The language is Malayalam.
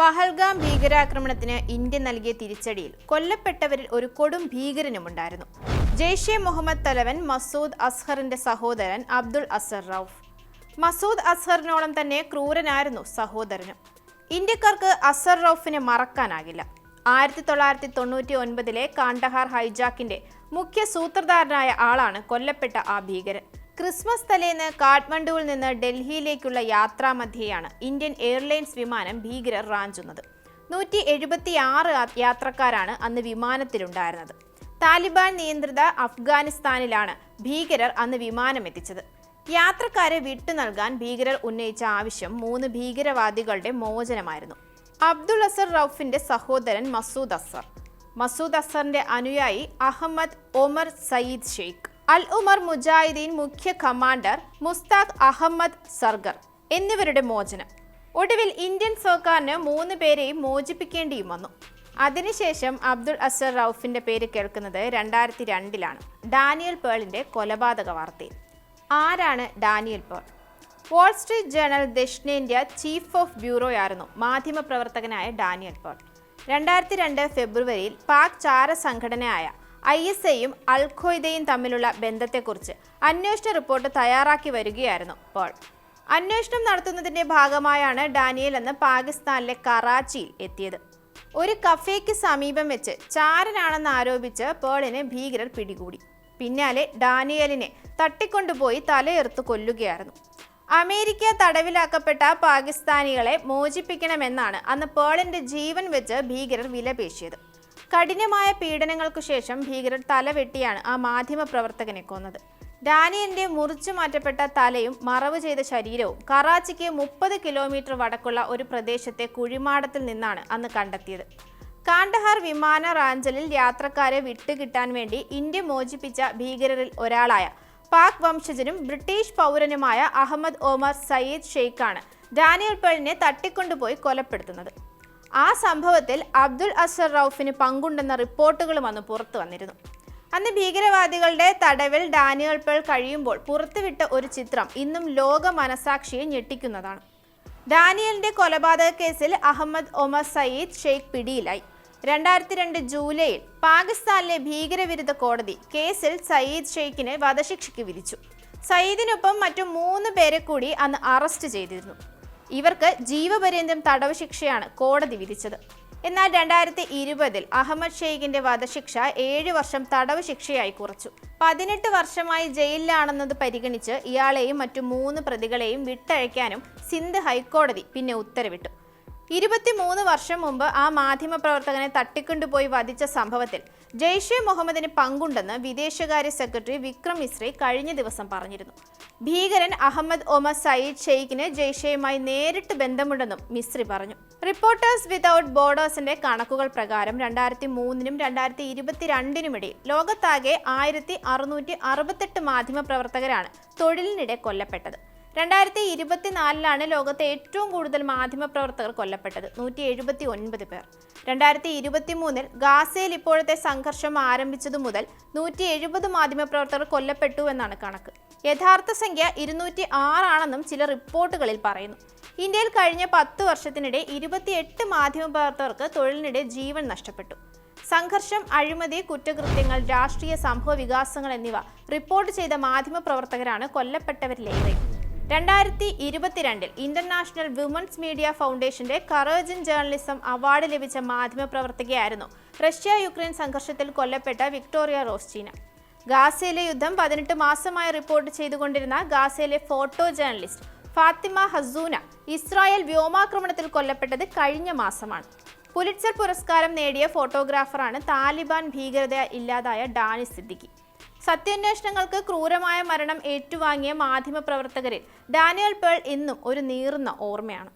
പഹൽഗാം ഭീകരാക്രമണത്തിന് ഇന്ത്യ നൽകിയ തിരിച്ചടിയിൽ കൊല്ലപ്പെട്ടവരിൽ ഒരു കൊടും ഭീകരനുമുണ്ടായിരുന്നു ജെയ്ഷെ മുഹമ്മദ് തലവൻ മസൂദ് അസ്ഹറിന്റെ സഹോദരൻ അബ്ദുൾ അസർ റൌഫ്. മസൂദ് അസ്ഹറിനോളം തന്നെ ക്രൂരനായിരുന്നു സഹോദരനും. ഇന്ത്യക്കാർക്ക് അസർ റൌഫിനെ മറക്കാനാകില്ല. ആയിരത്തി തൊള്ളായിരത്തി തൊണ്ണൂറ്റി ഒൻപതിലെ കാണ്ടഹാർ ഹൈജാക്കിന്റെ മുഖ്യ സൂത്രധാരനായ ആളാണ് കൊല്ലപ്പെട്ട ആ ഭീകരൻ. ക്രിസ്മസ് തലേന്ന് കാഠ്മണ്ഡുവിൽ നിന്ന് ഡൽഹിയിലേക്കുള്ള യാത്രാമധ്യയാണ് ഇന്ത്യൻ എയർലൈൻസ് വിമാനം ഭീകരർ റാഞ്ചുന്നത്. നൂറ്റി എഴുപത്തി ആറ് യാത്രക്കാരാണ് അന്ന് വിമാനത്തിലുണ്ടായിരുന്നത്. താലിബാൻ നിയന്ത്രിത അഫ്ഗാനിസ്ഥാനിലാണ് ഭീകരർ അന്ന് വിമാനം എത്തിച്ചത് യാത്രക്കാരെ വിട്ടു നൽകാൻ ഭീകരർ ഉന്നയിച്ച ആവശ്യം മൂന്ന് ഭീകരവാദികളുടെ മോചനമായിരുന്നു. അബ്ദുൾ അസർ റൌഫിന്റെ സഹോദരൻ മസൂദ് അസർ. മസൂദ് അസറിന്റെ അനുയായി അഹമ്മദ് ഒമർ സയ്യിദ് ഷെയ്ഖ്. അൽ ഉമർ മുജാഹിദീൻ മുഖ്യ കമാൻഡർ മുസ്താഖ് അഹമ്മദ് സർഗർ എന്നിവരുടെ മോചനം. ഒടുവിൽ ഇന്ത്യൻ സർക്കാരിന് മൂന്ന് പേരെയും മോചിപ്പിക്കേണ്ടിയും വന്നു. അതിനുശേഷം അബ്ദുൾ അസർ റൌഫിന്റെ പേര് കേൾക്കുന്നത് രണ്ടായിരത്തി രണ്ടിലാണ് ഡാനിയൽ പേളിന്റെ കൊലപാതക വാർത്തയിൽ. ആരാണ് Daniel Pearl? Wall Street Journal ദക്ഷിണേന്ത്യ chief of bureau ബ്യൂറോയായിരുന്നു മാധ്യമപ്രവർത്തകനായ ഡാനിയൽ പേൾ. രണ്ടായിരത്തി രണ്ട് ഫെബ്രുവരിയിൽ പാക് ചാര സംഘടനയായ ഐ എസ് ഐയും അൽഖ്വയ്ദയും തമ്മിലുള്ള ബന്ധത്തെക്കുറിച്ച് അന്വേഷണ റിപ്പോർട്ട് തയ്യാറാക്കി വരികയായിരുന്നു പോൾ. അന്വേഷണം നടത്തുന്നതിന്റെ ഭാഗമായാണ് ഡാനിയൽ എന്ന് പാകിസ്ഥാനിലെ കറാച്ചിയിൽ എത്തിയത്. ഒരു കഫേക്ക് സമീപം വെച്ച് ചാരനാണെന്ന് ആരോപിച്ച് പേളിനെ ഭീകരർ പിടികൂടി. പിന്നാലെ ഡാനിയലിനെ തട്ടിക്കൊണ്ടുപോയി തലയെറുത്ത് കൊല്ലുകയായിരുന്നു. അമേരിക്ക തടവിലാക്കപ്പെട്ട പാകിസ്ഥാനികളെ മോചിപ്പിക്കണമെന്നാണ് അന്ന് പേളിന്റെ ജീവൻ വെച്ച് ഭീകരർ വിലപേശിയത്. കഠിനമായ പീഡനങ്ങൾക്കു ശേഷം ഭീകരർ തലവെട്ടിയാണ് ആ മാധ്യമ പ്രവർത്തകനെ കൊന്നത്. ഡാനിയലിന്റെ മുറിച്ചു മാറ്റപ്പെട്ട തലയും മറവ് ചെയ്ത ശരീരവും കറാച്ചിക്ക് മുപ്പത് കിലോമീറ്റർ വടക്കുള്ള ഒരു പ്രദേശത്തെ കുഴിമാടത്തിൽ നിന്നാണ് അന്ന് കണ്ടെത്തിയത്. കാണ്ടഹാർ വിമാന റാഞ്ചലിൽ യാത്രക്കാരെ വിട്ടുകിട്ടാൻ വേണ്ടി ഇന്ത്യ മോചിപ്പിച്ച ഭീകരരിൽ ഒരാളായ പാക് വംശജനും ബ്രിട്ടീഷ് പൗരനുമായ അഹമ്മദ് ഒമർ സയ്യിദ് ഷെയ്ഖാണ് ഡാനിയൽ പേളിനെ തട്ടിക്കൊണ്ടുപോയി കൊലപ്പെടുത്തുന്നത്. ആ സംഭവത്തിൽ അബ്ദുൾ അസർ റൌഫിന് പങ്കുണ്ടെന്ന റിപ്പോർട്ടുകളും അന്ന് പുറത്തു വന്നിരുന്നു. അന്ന് ഭീകരവാദികളുടെ തടവിൽ ഡാനിയൽ പേൾ കഴിയുമ്പോൾ പുറത്തുവിട്ട ഒരു ചിത്രം ഇന്നും ലോക മനസാക്ഷിയെ ഞെട്ടിക്കുന്നതാണ്. ഡാനിയലിന്റെ കൊലപാതക കേസിൽ അഹമ്മദ് ഒമർ സയ്യിദ് ഷെയ്ഖ് പിടിയിലായി. രണ്ടായിരത്തി രണ്ട് ജൂലൈയിൽ പാകിസ്ഥാനിലെ ഭീകരവിരുദ്ധ കോടതി കേസിൽ സയ്യിദ് ഷെയ്ഖിനെ വധശിക്ഷയ്ക്ക് വിധിച്ചു. സയ്യിദിനൊപ്പം മറ്റു മൂന്ന് പേരെ കൂടി അന്ന് അറസ്റ്റ് ചെയ്തിരുന്നു. ഇവർക്ക് ജീവപര്യന്തം തടവ് ശിക്ഷയാണ് കോടതി വിധിച്ചത്. എന്നാൽ രണ്ടായിരത്തി ഇരുപതിൽ അഹമ്മദ് ഷെയ്ഖിന്റെ വധശിക്ഷ ഏഴ് വർഷം തടവ് ശിക്ഷയായി കുറച്ചു. പതിനെട്ട് വർഷമായി ജയിലിലാണെന്നത് പരിഗണിച്ച് ഇയാളെയും മറ്റു മൂന്ന് പ്രതികളെയും വിട്ടയക്കാനും സിന്ധ് ഹൈക്കോടതി പിന്നെ ഉത്തരവിട്ടു. ഇരുപത്തിമൂന്ന് വർഷം മുമ്പ് ആ മാധ്യമപ്രവർത്തകനെ തട്ടിക്കൊണ്ടുപോയി വധിച്ച സംഭവത്തിൽ ജെയ്ഷെ മുഹമ്മദിന് പങ്കുണ്ടെന്ന് വിദേശകാര്യ സെക്രട്ടറി വിക്രം മിശ്രി കഴിഞ്ഞ ദിവസം പറഞ്ഞിരുന്നു. ഭീകരൻ അഹമ്മദ് ഒമർ സയ്യിദ് ഷെയ്ഖിന് ജെയ്ഷെയുമായി നേരിട്ട് ബന്ധമുണ്ടെന്നും മിശ്രി പറഞ്ഞു. റിപ്പോർട്ടേഴ്സ് വിതൗട്ട് ബോർഡേഴ്സിന്റെ കണക്കുകൾ പ്രകാരം രണ്ടായിരത്തി മൂന്നിനും രണ്ടായിരത്തി ഇരുപത്തിരണ്ടിനുമിടയിൽ ലോകത്താകെ ആയിരത്തി അറുന്നൂറ്റി അറുപത്തെട്ട് മാധ്യമപ്രവർത്തകരാണ് തൊഴിലിനിടെ കൊല്ലപ്പെട്ടത്. രണ്ടായിരത്തി ഇരുപത്തിനാലിലാണ് ലോകത്തെ ഏറ്റവും കൂടുതൽ മാധ്യമപ്രവർത്തകർ കൊല്ലപ്പെട്ടത്. നൂറ്റി എഴുപത്തി ഒൻപത് പേർ. രണ്ടായിരത്തി ഇരുപത്തി മൂന്നിൽ ഗാസയിൽ ഇപ്പോഴത്തെ സംഘർഷം ആരംഭിച്ചതു മുതൽ നൂറ്റി എഴുപത് മാധ്യമപ്രവർത്തകർ കൊല്ലപ്പെട്ടു എന്നാണ് കണക്ക്. യഥാർത്ഥ സംഖ്യ ഇരുന്നൂറ്റി ആറാണെന്നും ചില റിപ്പോർട്ടുകളിൽ പറയുന്നു. ഇന്ത്യയിൽ കഴിഞ്ഞ പത്ത് വർഷത്തിനിടെ ഇരുപത്തിയെട്ട് മാധ്യമപ്രവർത്തകർക്ക് തൊഴിലിനിടെ ജീവൻ നഷ്ടപ്പെട്ടു. സംഘർഷം അഴിമതി കുറ്റകൃത്യങ്ങൾ രാഷ്ട്രീയ സംഭവ വികാസങ്ങൾ എന്നിവ റിപ്പോർട്ട് ചെയ്ത മാധ്യമപ്രവർത്തകരാണ് കൊല്ലപ്പെട്ടവരിലേറെ. രണ്ടായിരത്തി ഇരുപത്തിരണ്ടിൽ ഇന്റർനാഷണൽ വിമൻസ് മീഡിയ ഫൗണ്ടേഷന്റെ കറേജ് ജേർണലിസം അവാർഡ് ലഭിച്ച മാധ്യമപ്രവർത്തകയായിരുന്നു റഷ്യ യുക്രൈൻ സംഘർഷത്തിൽ കൊല്ലപ്പെട്ട വിക്ടോറിയ റോസ്റ്റീന ഗാസയിലെ യുദ്ധം പതിനെട്ട് മാസമായി റിപ്പോർട്ട് ചെയ്തുകൊണ്ടിരുന്ന ഗാസയിലെ photo journalist Fatima Hassouna Israel വ്യോമാക്രമണത്തിൽ കൊല്ലപ്പെട്ടത് കഴിഞ്ഞ മാസമാണ്. പുലിറ്റ്സർ പുരസ്കാരം നേടിയ ഫോട്ടോഗ്രാഫറാണ് താലിബാൻ ഭീകരത ഇല്ലാതായ ഡാനി സിദ്ദിഖി. സത്യാന്വേഷണങ്ങൾക്ക് ക്രൂരമായ മരണം ഏറ്റുവാങ്ങിയ മാധ്യമപ്രവർത്തകരിൽ ഡാനിയൽ പേൾ ഇന്നും ഒരു നീറുന്ന ഓർമ്മയാണ്.